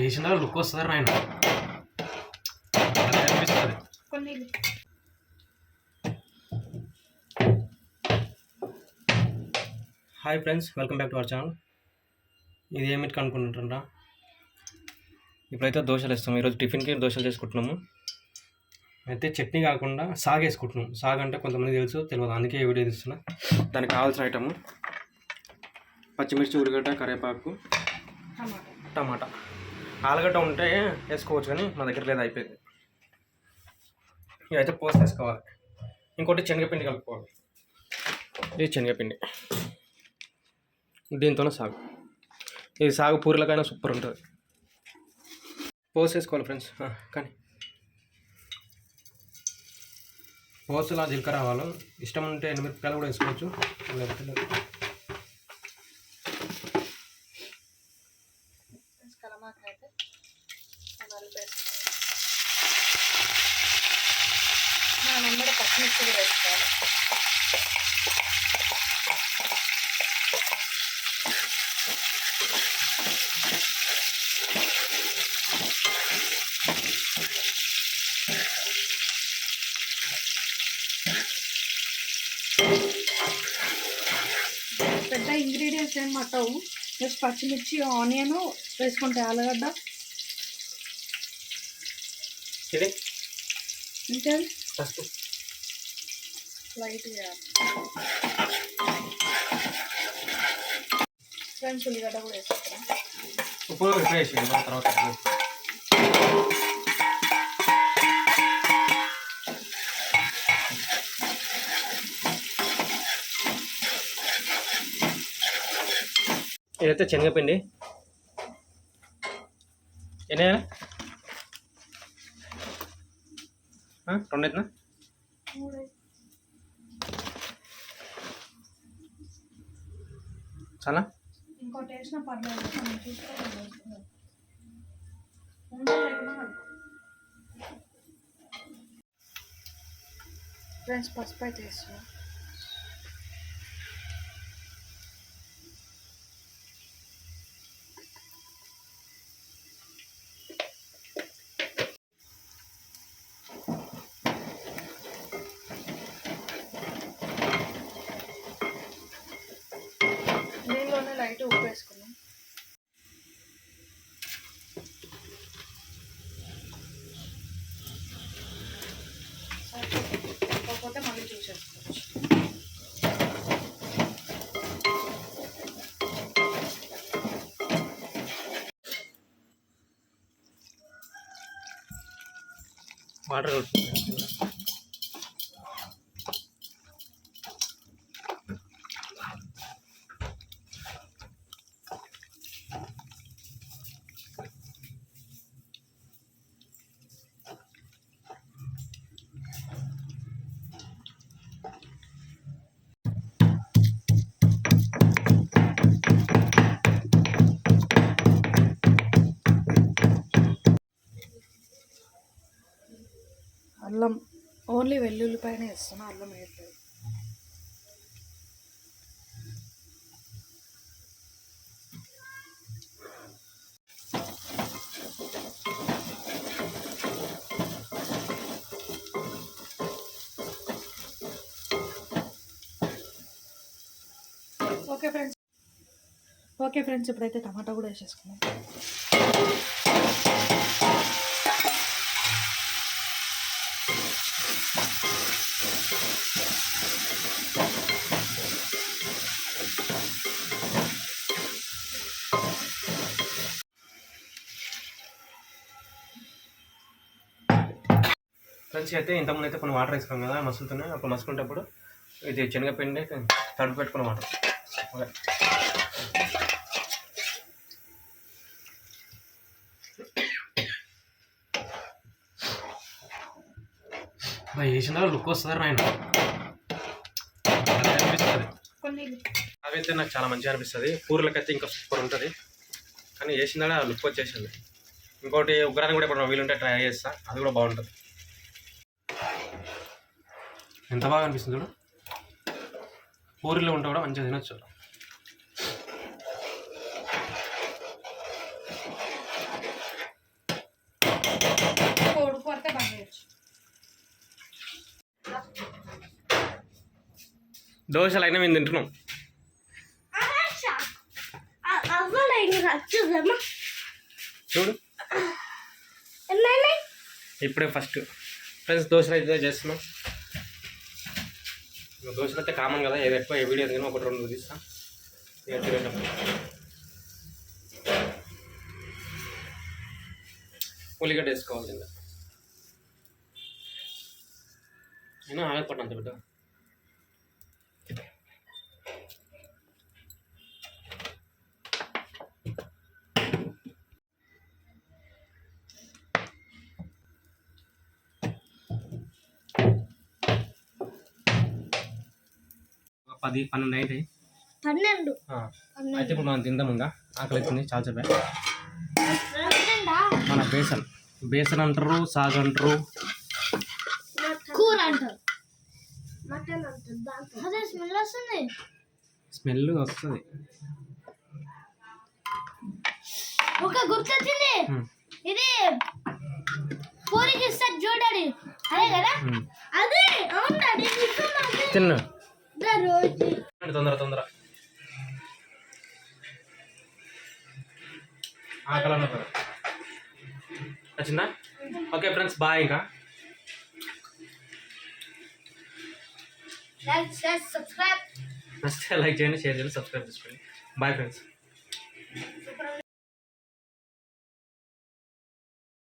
వేసిన లుక్ వస్తుంది నాయన? Hi friends welcome back to our channel ఇది ఏమిటి అనుకుంటుంటారా ఇప్పుడైతే దోశలు వేస్తాము ఈరోజు టిఫిన్కి దోశలు చేసుకుంటున్నాము? అయితే చట్నీ కాకుండా సాగు వేసుకుంటున్నాం. సాగు అంటే కొంతమంది తెలుసు తెలియదు. అందుకే ఈ వీడియో తీస్తున్నా. దానికి కావాల్సిన ఐటము పచ్చిమిర్చి ఉల్లిగడ్డ కరివేపాకు. టమాటా. ఆలుగడ్డ ఉంటే వేసుకోవచ్చు కానీ మా దగ్గర లేదు అయిపోయింది. ఇవైతే పోసేసుకోవాలి ఇంకోటి శనగపిండి కలుపుకోవాలి. ఇది శనగపిండి. దీంతోనే సాగు. ఇది సాగు పూరీలకైనా సూపర్ ఉంటుంది. పోసేసుకోవాలి ఫ్రెండ్స్. కానీ పోసులా జీలకర్ర ఆవాలు. ఇష్టం ఉంటే ఎనిమిరపకాయలు కూడా వేసుకోవచ్చు. లేకపోతే లేదు. కలమాక మనం కూడా పచ్చిమిర్చి కూడా వేసుకోవాలి పెద్ద ఇంగ్రీడియంట్స్ ఏం పట్టవు. జస్ట్ పచ్చిమిర్చి ఆనియన్ వేసుకుంటే ఆలుగడ్డ. ఇంకా? ఫ్రెండ్స్ ఉల్లిగడ్డ కూడా వేసుకుంటాం ఉప్పు తర్వాత ఇదైతే శనగపిండి. ఎన్ని రెండు ఎత్తునా చాలా? ఇంకోటి ఫ్రెండ్స్ పసుపు అయితే వేస్తున్నాం. వాటర్ అల్లం ఓన్లీ వెల్లుల్లిపాయనే వేస్తున్నా అల్లం వేయట్లేదు ఓకే ఫ్రెండ్స్. ఓకే ఫ్రెండ్స్ ఇప్పుడైతే టమాటా కూడా వేసేసుకున్నాం ఫ్రెండ్స్ అయితే ఇంతకుముందు అయితే కొన్ని వాటర్ వేసుకున్నాం కదా మసులుతున్నాయి. అప్పుడు మసుకుంటప్పుడు ఇది శనగపిండి తడుపు పెట్టుకున్న వాటర్. ఓకే. వేసిన లుక్ వస్తుంది అలా అనిపిస్తుంది. అవైతే నాకు చాలా మంచిగా అనిపిస్తుంది. పూర్లకైతే ఇంకా సూపర్ ఉంటుంది. కానీ వేసిన లుక్ వచ్చేసింది. ఇంకోటి ఉగ్రాన్ని కూడా ఇప్పుడు వీలుంటే ట్రై చేస్తా. అది కూడా బాగుంటుంది. ఎంత బాగా అనిపిస్తుంది చూడు. ఊరిలో ఉంటే కూడా మంచిగా తినొచ్చు. దోశలు అయినా మేము తింటున్నాం. చూడు. ఇప్పుడే ఫస్ట్. ఫ్రెండ్స్ దోశలు అయితే చేస్తున్నాం. ఇంకా దోశలు అయితే కామన్ కదా ఏది ఎక్కువ ఏ వీడియో కానీ ఒకటి రెండు తీస్తాం. ఇక తినేటప్పుడు ఉల్లిగడ్డ వేసుకోవాలి కింద. అయినా ఆగపడిన అంత బిడ్డ పది పన్నెండు అయితే పన్నెండు. అయితే ఇప్పుడు మనం తిందాముందా ఆకలి అవుతుంది చాలా చెప్పా మన బేసన్. బేసన్ అంటారు సాగు అంటారు. కూర అంటారు. స్మెల్ వస్తుంది. స్మెల్ వస్తుంది. ఒక గుర్తొచ్చింది ఇది పూరికి ఇస్తారు చూడండి అదే కదా. అదే అవును తిన్ను. తొందర తొందర ఆకలి అన్నారు వచ్చిందా ఓకే ఫ్రెండ్స్ బాయ్ ఇంకా. నచ్చితే లైక్ చేయండి షేర్ చేయండి సబ్స్క్రైబ్ చేసుకోండి. Bye friends